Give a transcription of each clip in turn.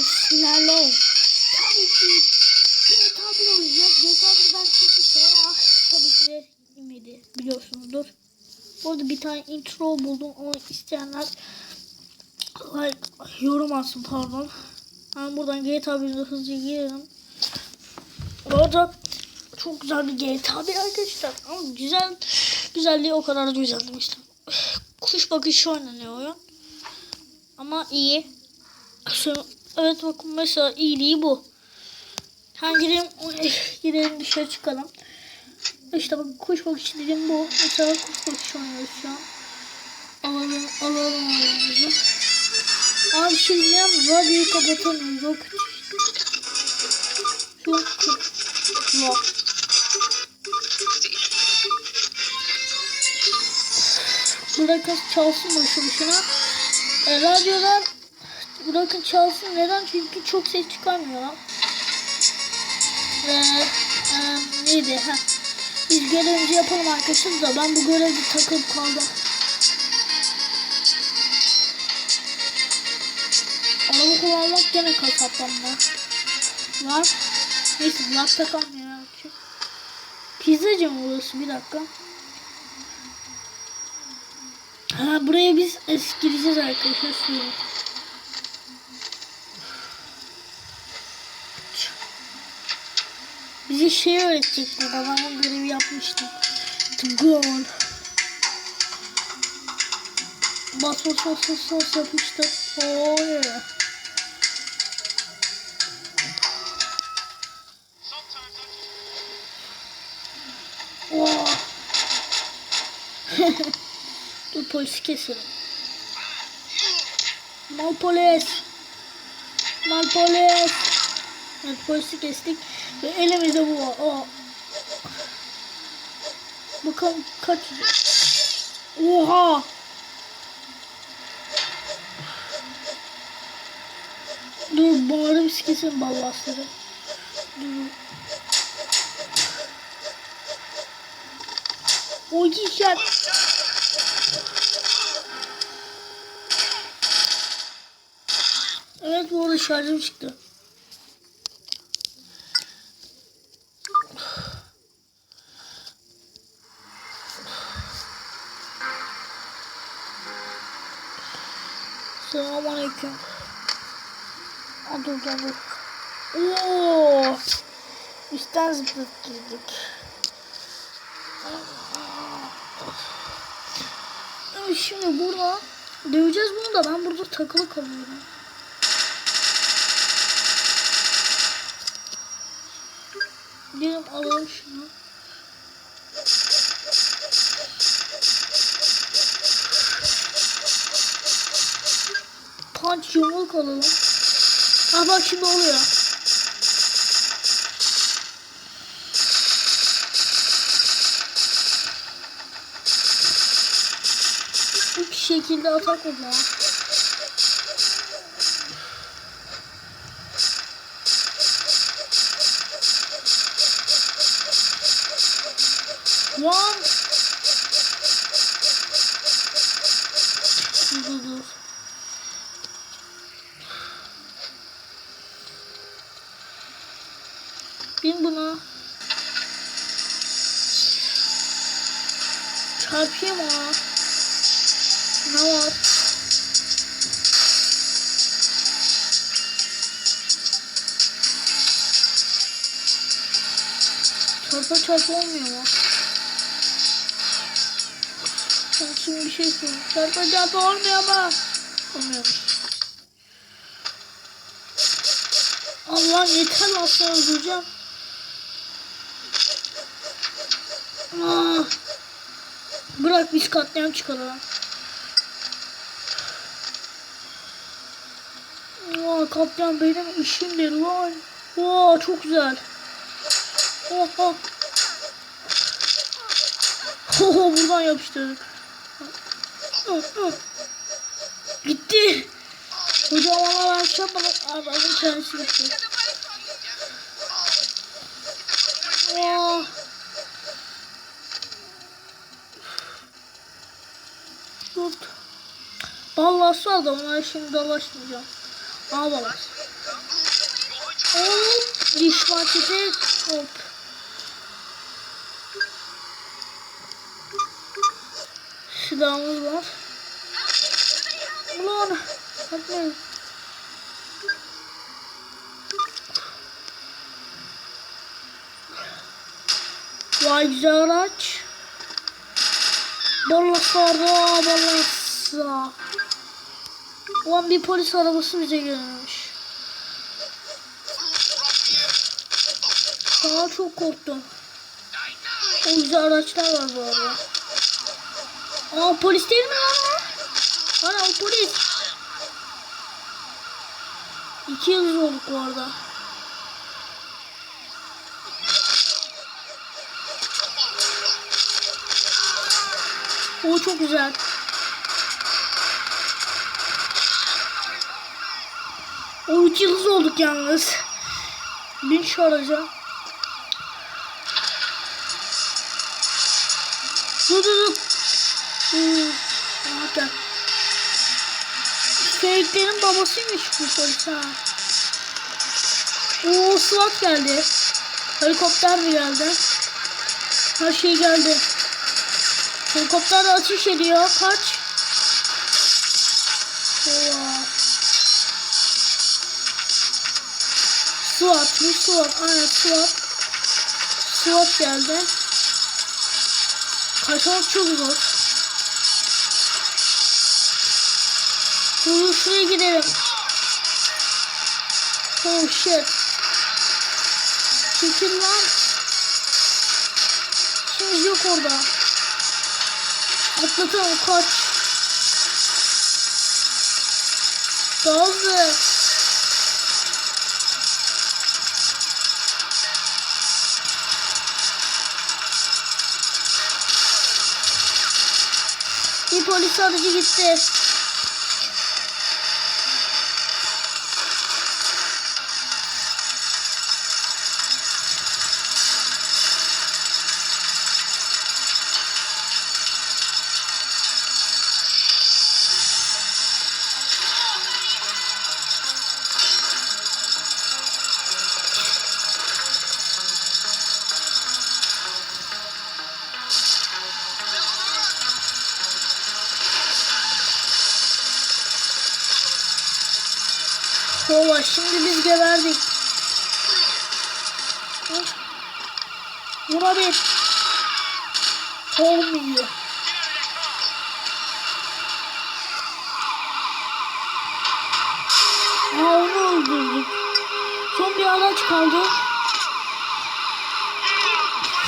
sizlerle tabii ki GTA 1 oynayacağız. GTA 1 ben çekmiştim ama tabii ki de inmedi biliyorsunuzdur. Orada bir tane intro buldum. Onu isteyenler like, yorum atsın pardon. Ben buradan GTA 1'de hızlıca girelim. Orada çok güzel bir GTA 1 arkadaşlar. Ama güzel güzelliği o kadar da güzel demiştim. Kuş bakışı oynanıyor oyun. Ama iyi. Şu- Evet bakın mesela iyiliği bu. Ha girelim, girelim dışarı çıkalım. İşte bakın kuş bakışı dediğim bu. Mesela kuş bakışı oynuyoruz şu an. Alalım, alalım oyunumuzu. Abi şey diyeceğim. Radyoyu kapatamıyoruz. O kötü an Yok. Bırakın çalsın boşu boşuna. E, radyolar bırakın çalsın. Neden? Çünkü çok ses çıkarmıyorlar. Ve e, neydi? Ha. Biz görevimizi yapalım arkadaşlar da ben bu görevde takılıp kaldım. Araba kullanmak gene kasaplanma. Var. Neyse lapta kalmıyor. ya. Pizzacı mı burası? Bir dakika. Ha buraya biz es gireceğiz arkadaşlar. Bize şey öğretecek burada. Ben o görevi yapmıştım. To go on. Bas bas bas bas bas yapıştır. Oh yeah. Oh. Dur polisi keselim. Mal polis. Mal polis. Evet polisi kestik. Ve elimizde bu var. Oh. Bakalım kaç. Oha. Dur bağırım kesin ballasları. Dur. O yiyeceğim. Evet bu arada şarjım çıktı. Dur. Oo. Üstten zıplatıp girdik. Şimdi burada döveceğiz bunu da ben burada takılı kalıyorum. Gidelim alalım şunu. Punch yumruk alalım. Ha bak şimdi oluyor. Bu şekilde atak oluyor. Lan. Dur dur dur. Bin buna. Çarpayım ona. Ne var? Çarpa çarpa olmuyor mu? Ben şimdi bir şey söyleyeyim. Çarpa çarpa olmuyor ama. Olmuyormuş. Allah yeter aslında öldüreceğim. Ah. Bırak biz katliam çıkaralım. Aa, katliam benim işimdir lan. Oo, çok güzel. Oha. Oho buradan yapıştırdık. Gitti. Hocam ama ben şey yapmadım. Adamın kendisi gitti. Oh. Ballası adamlar şimdi dalaşmayacağım. Aa ballas. Hop. Diş marketi. Hop. Silahımız var. Ulan. Hadi. Vay güzel araç. Ballaslarda ballasa. Ulan bir polis arabası bize gelmiş. Daha çok korktum. O güzel araçlar var bu arada. Aa polis değil mi lan o? Ana o polis. İki yıldız olduk bu arada. O çok güzel. O üç yıldız olduk yalnız. Bin şu araca. Dur dur dur. Hmm. Gel. Babasıymış bu polis ha. Oo SWAT geldi. Helikopter mi geldi? Her şey geldi. Helikopter ateş ediyor. Kaç. Oha. SWAT. Bu SWAT. Aynen SWAT. SWAT geldi. Kaçmak çok zor. Dur şuraya gidelim. Oh shit. Çekil lan. Şimdi yok orada. Atlatalım kaç. Daha polis aracı gitti. Ola şimdi biz geberdik. Buna bir olmuyor. Aa onu öldürdük. Son bir araç kaldı.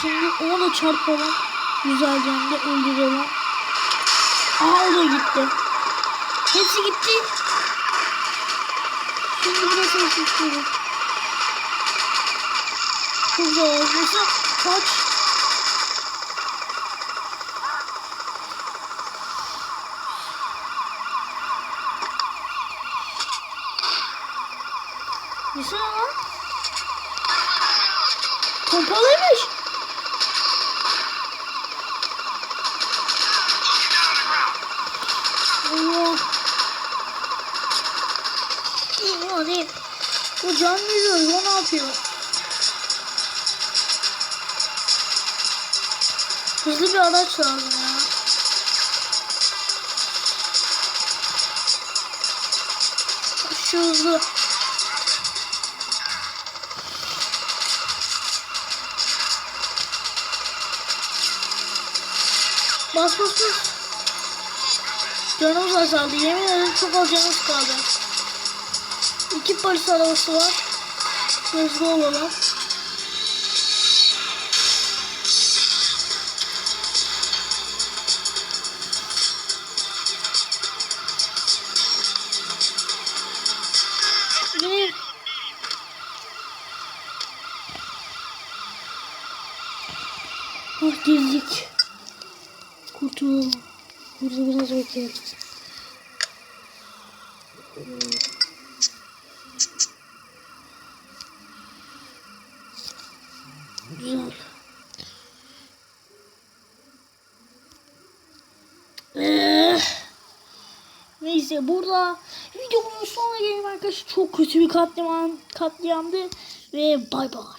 Şimdi onu da çarpalım. Güzelce de öldürelim. Aa o da gitti. Hepsi gitti. Burası istiyorum. Çok zor. Nasıl? Kaç? Nasıl lan? Pompalıymış. Allah. O değil. Bu can veriyor. O ne yapıyor? Hızlı bir araç lazım ya. Şu hızlı. Bas bas bas. Canımız azaldı. Yemin ederim çok az canımız kaldı. İki polis arabası var. Hızlı olalım. Yine Ah girdik. Kurtulalım. Burada biraz bekleyelim. Güzel. Eh. Neyse burada videomun sonuna gelelim arkadaşlar. Çok kötü bir katliam, katliamdı. Ve bay bay.